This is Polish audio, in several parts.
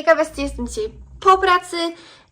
Hejka bestie, jestem dzisiaj po pracy.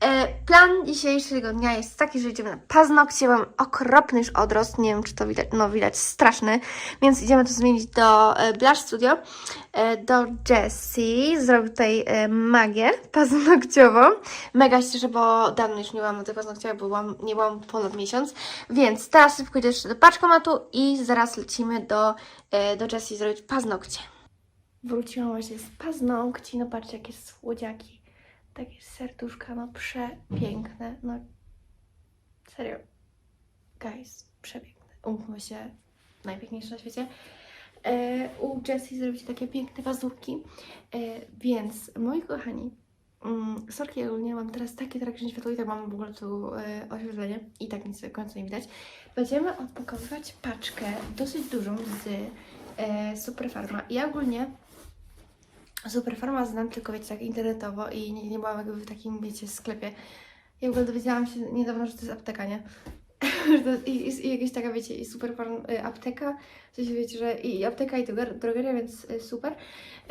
E, plan dzisiejszego dnia jest taki, że idziemy na paznokcie. Mam okropny już odrost, nie wiem czy to widać, no widać, straszny. Więc idziemy to zmienić do e, Blush Studio, e, do Jessie. Zrobię tutaj magię paznokciową. Mega się cieszę, bo dawno już nie byłam na tej bo byłam, nie byłam ponad miesiąc. Więc teraz szybko idę jeszcze do paczkomatu i zaraz lecimy do, do Jessie zrobić paznokcie. Wróciłam właśnie z paznokci. No patrzcie, jakie słodziaki. Takie serduszka, no przepiękne. No serio. Guys, przepiękne. Umówmy się, najpiękniejsze na świecie. E, u Jessie zrobicie takie piękne pazurki. E, więc, moi kochani, mm, sorki, ogólnie mam teraz takie tragiczne światło i tak mam w ogóle tu e, oświetlenie i tak nic w końcu nie widać. Będziemy odpakowywać paczkę dosyć dużą z e, Superfarma. Ja ogólnie Superfarma znam tylko, wiecie, tak internetowo i nie, nie byłam jakby w takim, wiecie, sklepie. Ja w ogóle dowiedziałam się niedawno, że to jest apteka, nie? i, i, i taka, wiecie, i Superfarm, y, apteka, sensie, wiecie, że i, i apteka i droger- drogeria, więc y, super.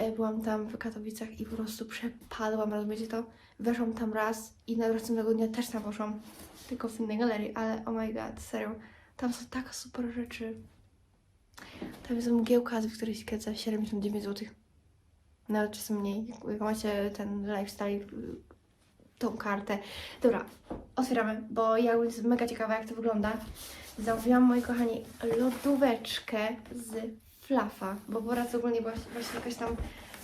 Y, byłam tam w Katowicach i po prostu przepadłam, rozumiecie to? Weszłam tam raz i na następnego dnia też tam poszłam, tylko w innej galerii, ale oh my god, serio, tam są tak super rzeczy. Tam jest mgiełka, w której się kręca 79 zł nawet czasem mniej, jak macie ten lifestyle, tą kartę. Dobra, otwieramy, bo ja jestem mega ciekawa, jak to wygląda. Zamówiłam, moi kochani, lodóweczkę z flafa, bo po raz ogólnie była właśnie jakaś tam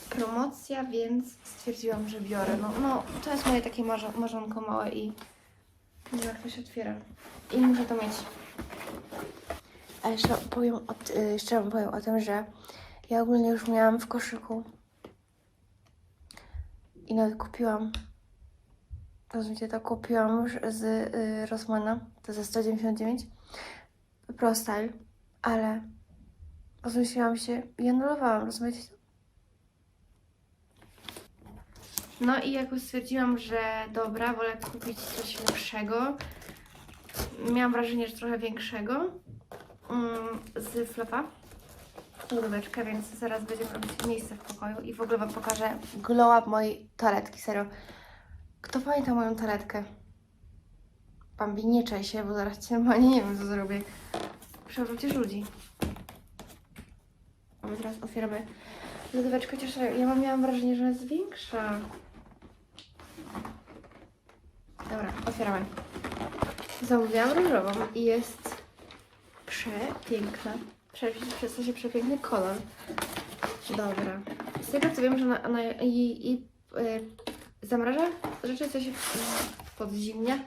promocja, więc stwierdziłam, że biorę. No, no to jest moje takie marzo marzonko małe i nie wiem, jak to się otwiera. I muszę to mieć. A jeszcze powiem o, jeszcze powiem o tym, że ja ogólnie już miałam w koszyku i nawet kupiłam. Rozumiecie, to kupiłam już z y, Rossmana. To za 199. Pro Style. Ale rozmyśliłam się i anulowałam, rozumiecie? No i jakoś stwierdziłam, że dobra, wolę kupić coś lepszego. Miałam wrażenie, że trochę większego. Mm, z flepa lodóweczkę, więc zaraz będziemy robić miejsce w pokoju i w ogóle Wam pokażę glow up mojej toaletki, serio. Kto pamięta moją toaletkę? Bambi, nie czaj się, bo zaraz Cię normalnie nie wiem, co zrobię. Przewrócisz ludzi. A my teraz otwieramy lodóweczkę, chociaż ja mam, miałam wrażenie, że jest większa. Dobra, otwieramy. Zamówiłam różową i jest przepiękna. Prze- Przez to się przepiękny kolor. Dobra. Z tego co wiem, że ona, ona i, i e, zamraża rzeczy, co się podzimnia,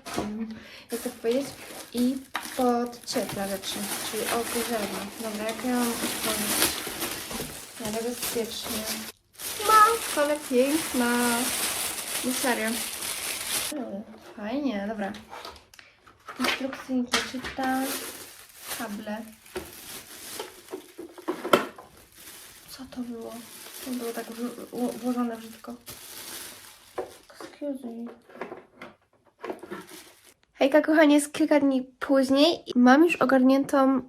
jak to powiedzieć, i podcieplza rzeczy, czyli ogrzewa. Dobra, jak ja mam otworzyć? Ja bezpiecznie. Ma, ale piękna. No serio. Fajnie, dobra. Instrukcji nie czyta. Kable. Co to było? To było tak wło- wło- włożone brzydko. Excuse me. Hejka kochani, jest kilka dni później mam już ogarniętą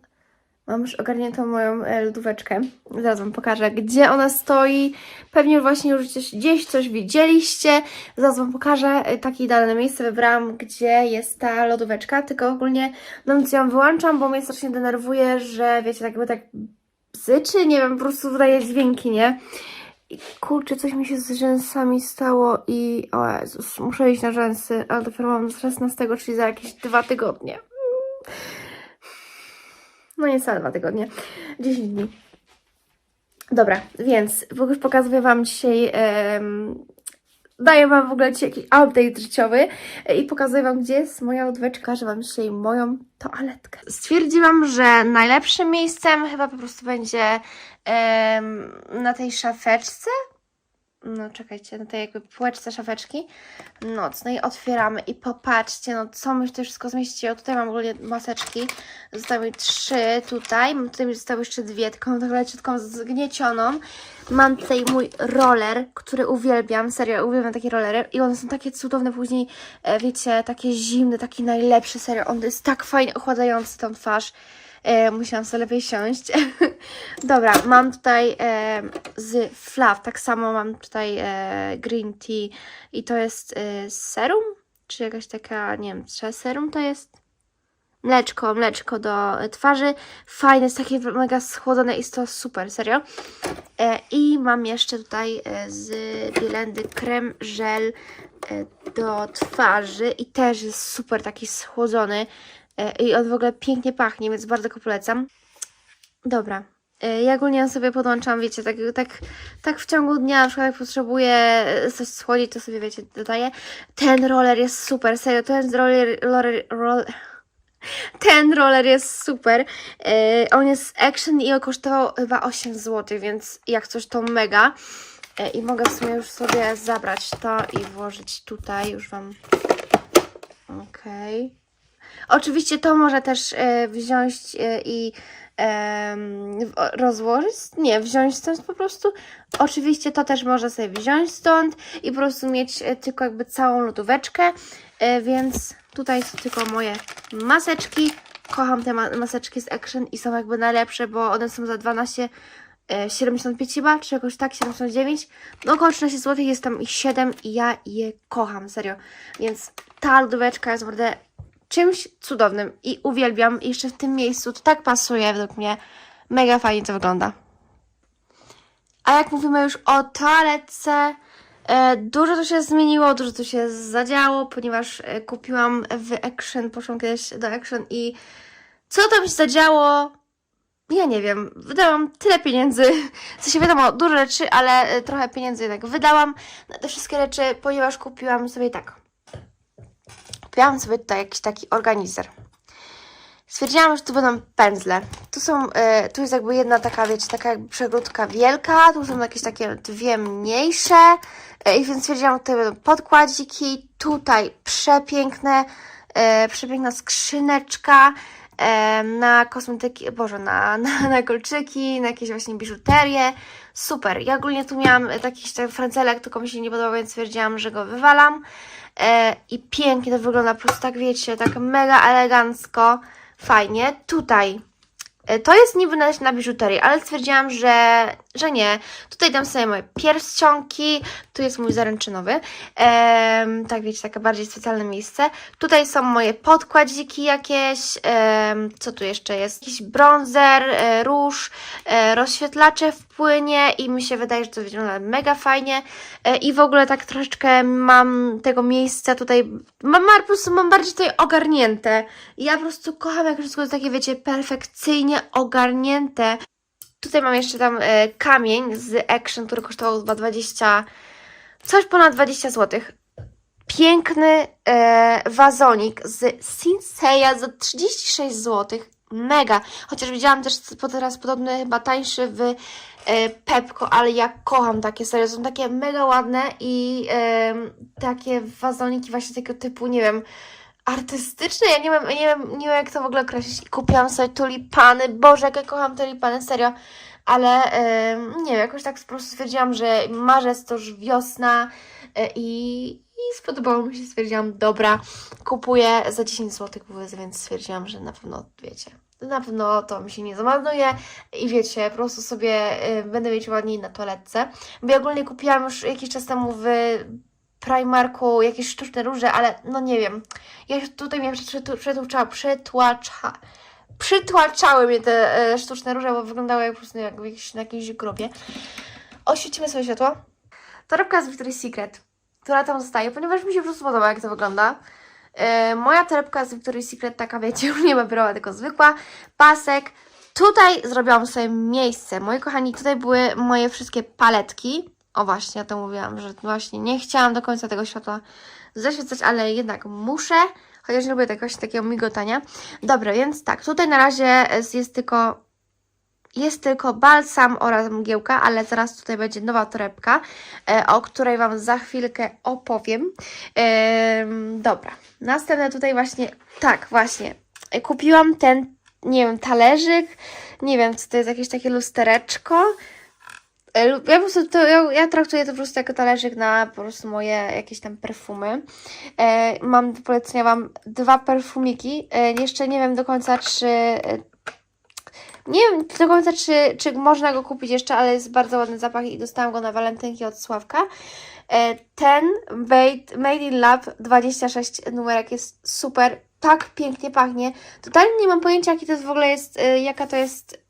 mam już ogarniętą moją e, lodóweczkę. Zaraz wam pokażę, gdzie ona stoi. Pewnie właśnie już gdzieś, coś widzieliście. Zaraz wam pokażę. E, Takie idealne miejsce wybrałam, gdzie jest ta lodóweczka. Tylko ogólnie no więc ją wyłączam, bo mnie strasznie denerwuje, że wiecie, tak jakby tak bzyczy, nie wiem, po prostu wydaje dźwięki, nie? I kurczę, coś mi się z rzęsami stało i o Jezus, muszę iść na rzęsy, ale dopiero mam z 16, czyli za jakieś dwa tygodnie. No niecałe dwa tygodnie, 10 dni. Dobra, więc w ogóle pokazuję Wam dzisiaj, daję Wam w ogóle dzisiaj jakiś update życiowy e, i pokazuję Wam, gdzie jest moja lodóweczka, że Wam dzisiaj moją toaletkę. Stwierdziłam, że najlepszym miejscem chyba po prostu będzie na tej szafeczce. No czekajcie, na tej jakby półeczce szafeczki nocnej otwieramy i popatrzcie, no co my to wszystko zmieściło. Tutaj mam ogólnie maseczki, zostały trzy tutaj, tutaj mi zostały jeszcze dwie, mam taką leciutką zgniecioną. Mam tutaj mój roller, który uwielbiam, serio, uwielbiam takie rollery i one są takie cudowne później, e, wiecie, takie zimne, taki najlepszy, serio, on jest tak fajnie ochładzający tą twarz. E, musiałam sobie lepiej siąść. Dobra, mam tutaj e, z Flav, tak samo mam tutaj e, green tea i to jest e, serum, czy jakaś taka, nie wiem, czy serum to jest? Mleczko, mleczko do e, twarzy. Fajne, jest takie mega schłodzone i jest to super, serio. E, I mam jeszcze tutaj e, z Bielendy krem żel e, do twarzy i też jest super taki schłodzony i on w ogóle pięknie pachnie, więc bardzo go polecam. Dobra. E, Ja ogólnie sobie podłączam, wiecie, tak, tak, tak w ciągu dnia, na przykład jak potrzebuję e, coś schłodzić, to sobie, wiecie, dodaję. Ten roller jest super, serio, ten roller, roller, roller ten roller jest super. E, on jest Action i on kosztował chyba 8 zł, więc jak coś to mega. E, I mogę w sumie już sobie zabrać to i włożyć tutaj. Już Wam... Okej. Oczywiście to może też e, wziąć e, i w- rozłożyć. Nie, wziąć stąd po prostu. Oczywiście to też można sobie wziąć stąd i po prostu mieć e, tylko jakby całą lodóweczkę. E, więc tutaj są tylko moje maseczki. Kocham te ma maseczki z Action i są jakby najlepsze, bo one są za 12 e, 75 chyba, czy jakoś tak, 79. No około 13 zł, jest tam ich 7 i ja je kocham, serio. Więc ta lodóweczka jest naprawdę czymś cudownym i uwielbiam. Jeszcze w tym miejscu to tak pasuje według mnie. Mega fajnie to wygląda. A jak mówimy już o toaletce, e, dużo tu się zmieniło, dużo tu się zadziało, ponieważ e, kupiłam w Action, poszłam kiedyś do Action i co tam się zadziało? Ja nie wiem, wydałam tyle pieniędzy, w sensie wiadomo, dużo rzeczy, ale e, trochę pieniędzy jednak wydałam na te wszystkie rzeczy, ponieważ kupiłam sobie tak. Kupiłam sobie tutaj jakiś taki organizer. Stwierdziłam, że tu będą pędzle. Tu są, e, tu jest jakby jedna taka, wiecie, taka jakby przegródka wielka, tu są jakieś takie dwie mniejsze, e, i więc stwierdziłam, że tutaj będą podkładziki, tutaj przepiękne, e, przepiękna skrzyneczka, e, na kosmetyki, boże, na, na, na kolczyki, na jakieś właśnie biżuterię. Super. Ja ogólnie tu miałam taki francelek, tylko mi się nie podobał, więc stwierdziłam, że go wywalam. E, I pięknie to wygląda, po prostu tak wiecie, tak mega elegancko, fajnie. Tutaj e, to jest niby na, biżuterię, ale stwierdziłam, że, że nie. Tutaj dam sobie moje pierścionki, tu jest mój zaręczynowy. Em, tak wiecie, takie bardziej specjalne miejsce. Tutaj są moje podkładziki jakieś. em, co tu jeszcze jest? Jakiś bronzer, e, róż, e, rozświetlacze w płynie i mi się wydaje, że to wygląda mega fajnie. E, I w ogóle tak troszeczkę mam tego miejsca tutaj, mam, po prostu mam bardziej tutaj ogarnięte. Ja po prostu kocham, jak wszystko jest takie, wiecie, perfekcyjnie ogarnięte. Tutaj mam jeszcze tam e, kamień z Action, który kosztował chyba 20, coś ponad 20 zł. Piękny e, wazonik z Sinseya za 36 zł. Mega. Chociaż widziałam też teraz podobny, chyba tańszy w e, Pepko, ale ja kocham takie serio. Są takie mega ładne i em, takie wazoniki właśnie takiego typu, nie wiem, artystyczne. Ja nie wiem, nie wiem, nie wiem jak to w ogóle określić. Kupiłam sobie tulipany. Boże, jak ja kocham tulipany, serio. Ale em, nie wiem, jakoś tak po prostu stwierdziłam, że marzec to już wiosna e, i, i spodobało mi się. Stwierdziłam, dobra, kupuję za 10 zł, więc stwierdziłam, że na pewno, wiecie, na pewno to mi się nie zamarnuje i wiecie, po prostu sobie y, będę mieć ładniej na toaletce. Bo ja ogólnie kupiłam już jakiś czas temu w Primarku jakieś sztuczne róże, ale no nie wiem. Ja tutaj mnie przetłucza, przetłucza, przetłacza, przytłaczały mnie te e, sztuczne róże, bo wyglądały jak po prostu jak w jakiś, na jakimś grobie. Oświecimy sobie światło. Torebka z Victoria's Secret, która tam zostaje, ponieważ mi się po prostu podoba, jak to wygląda. E, moja torebka z Victoria's Secret, taka wiecie, już nie papierowa, tylko zwykła. Pasek. Tutaj zrobiłam sobie miejsce. Moi kochani, tutaj były moje wszystkie paletki. O właśnie, ja to mówiłam, że właśnie nie chciałam do końca tego światła zaświecać, ale jednak muszę. Chociaż lubię tego, takiego migotania. Dobra, więc tak, tutaj na razie jest tylko jest tylko balsam oraz mgiełka, ale zaraz tutaj będzie nowa torebka, e, o której Wam za chwilkę opowiem. Em, dobra, następne tutaj właśnie, tak, właśnie, E, kupiłam ten, nie wiem, talerzyk, nie wiem, co to jest, jakieś takie lustereczko. E, Ja po prostu to, ja, ja traktuję to po prostu jako talerzyk na po prostu moje jakieś tam perfumy. E, mam do polecenia Wam dwa perfumiki. E, jeszcze nie wiem do końca, czy, e, Nie wiem do końca, czy, czy można go kupić jeszcze, ale jest bardzo ładny zapach i dostałam go na walentynki od Sławka. E, Ten Made, Made in Lab 26 numerek jest super, tak pięknie pachnie. Totalnie nie mam pojęcia, jaki to jest w ogóle jest, jaka to jest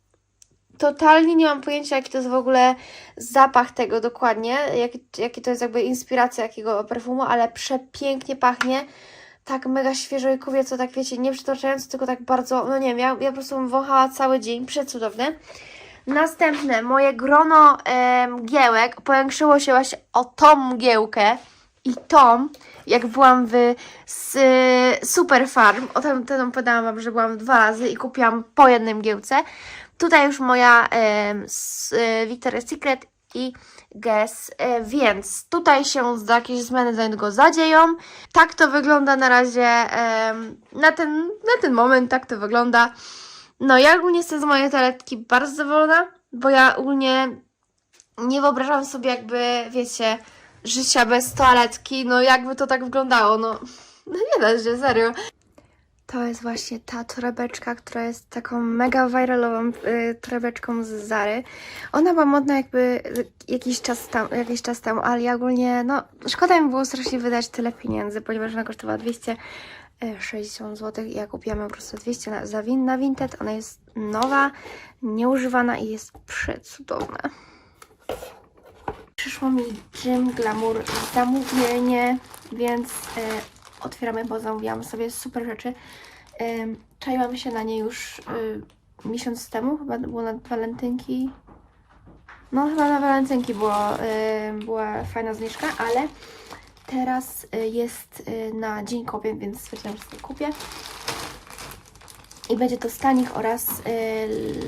totalnie nie mam pojęcia, jaki to jest w ogóle zapach tego dokładnie, jaki, jaki to jest jakby inspiracja jakiego perfumu, ale przepięknie pachnie. Tak mega świeżo i kobieco, tak wiecie, nie przytaczająco, tylko tak bardzo, no nie wiem, ja, ja po prostu wąchała cały dzień, przecudowne. Następne, moje grono em, mgiełek powiększyło się właśnie o tą mgiełkę i tą, jak byłam w s, Super Farm, o tym opowiadałam Wam, że byłam dwa razy i kupiłam po jednej mgiełce. Tutaj już moja s, e, Victoria's Secret i Guess, e, więc tutaj się z- jakieś zmiany za niedługo zadzieją. Tak to wygląda na razie, na, ten, na ten moment tak to wygląda. No ja ogólnie jestem z mojej toaletki bardzo zadowolona, bo ja ogólnie nie wyobrażam sobie jakby, wiecie, życia bez toaletki, no jakby to tak wyglądało, no, no nie da się, serio. To jest właśnie ta torebeczka, która jest taką mega viralową y, torebeczką z Zary. Ona była modna jakby y, jakiś czas, tam, jakiś czas temu, ale ja ogólnie, no szkoda mi było strasznie wydać tyle pieniędzy, ponieważ ona kosztowała 260 zł i ja kupiłam ją po prostu 200 na, za win, na Vinted. Ona jest nowa, nieużywana i jest przecudowna. Przyszło mi Gym Glamour zamówienie, więc y, otwieramy, bo zamówiłam sobie super rzeczy. Czaiłam się na nie już y, miesiąc temu, chyba było na walentynki. No chyba na walentynki było, była fajna zniżka, ale teraz y, jest y, na Dzień Kobiet, więc stwierdziłam, że sobie kupię. I będzie to stanik oraz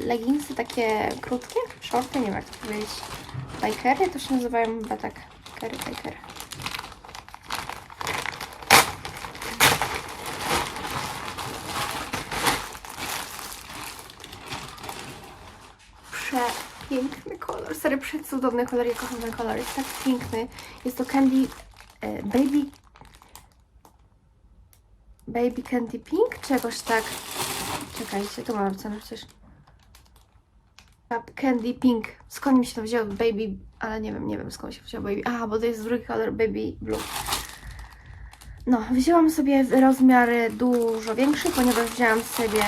leginsy takie krótkie, shorty, nie wiem jak to powiedzieć, bikery, to się nazywają chyba tak, bikery, bikery. Przepiękny kolor, serio przecudowny kolor, ja kocham ten kolor, jest tak piękny. Jest to Candy e, Baby Baby Candy Pink, czy jakoś tak. Czekajcie, tu mam cenę przecież. Candy Pink. Skąd mi się to wzięło? Baby, ale nie wiem, nie wiem skąd się wzięło Baby. A, bo to jest drugi kolor Baby Blue. No, wzięłam sobie rozmiary dużo większy, ponieważ wzięłam sobie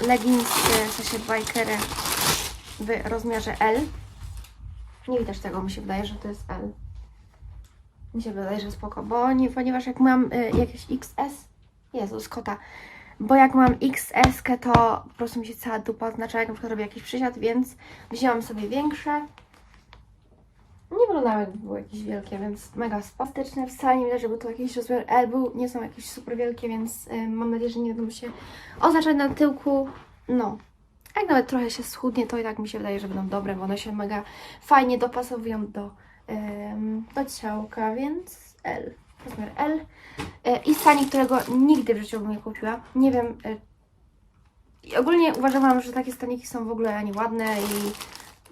leginsy, w sensie bikery w rozmiarze L. Nie widać tego, mi się wydaje, że to jest L. Mi się wydaje, że spoko, bo nie, ponieważ jak mam y, jakieś XS, Jezus, kota, bo jak mam XS, to po prostu mi się cała dupa oznacza, jak na przykład robię jakiś przysiad, więc wzięłam sobie większe. Nie wyglądały jakby były jakieś wielkie, więc mega spastyczne. Wcale nie widać, żeby to jakiś rozmiar L był, nie są jakieś super wielkie, więc y, mam nadzieję, że nie będą się oznaczać na tyłku. No, jak nawet trochę się schudnie, to i tak mi się wydaje, że będą dobre, bo one się mega fajnie dopasowują do, do ciałka, więc L, rozmiar L. E, I stanik, którego nigdy w życiu bym nie kupiła. Nie wiem, e, ogólnie uważałam, że takie staniki są w ogóle nieładne i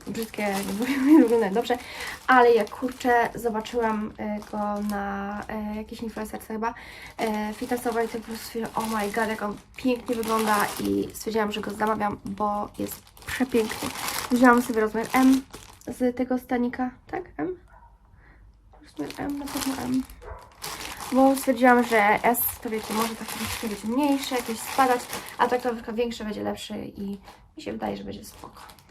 brzydkie, nie wyglądają dobrze, ale jak kurczę zobaczyłam e, go na e, jakiejś influencerce chyba e, fitnessowej, to po prostu stwierdziłam, oh my god, jak on pięknie wygląda i stwierdziłam, że go zamawiam, bo jest przepiękny. Wzięłam sobie rozmiar M z tego stanika, tak? M? Rozmiar M, na pewno M. Bo stwierdziłam, że S to wiecie, może tak troszeczkę być mniejsze, jakieś spadać, a tak to większe będzie lepszy i mi się wydaje, że będzie spoko.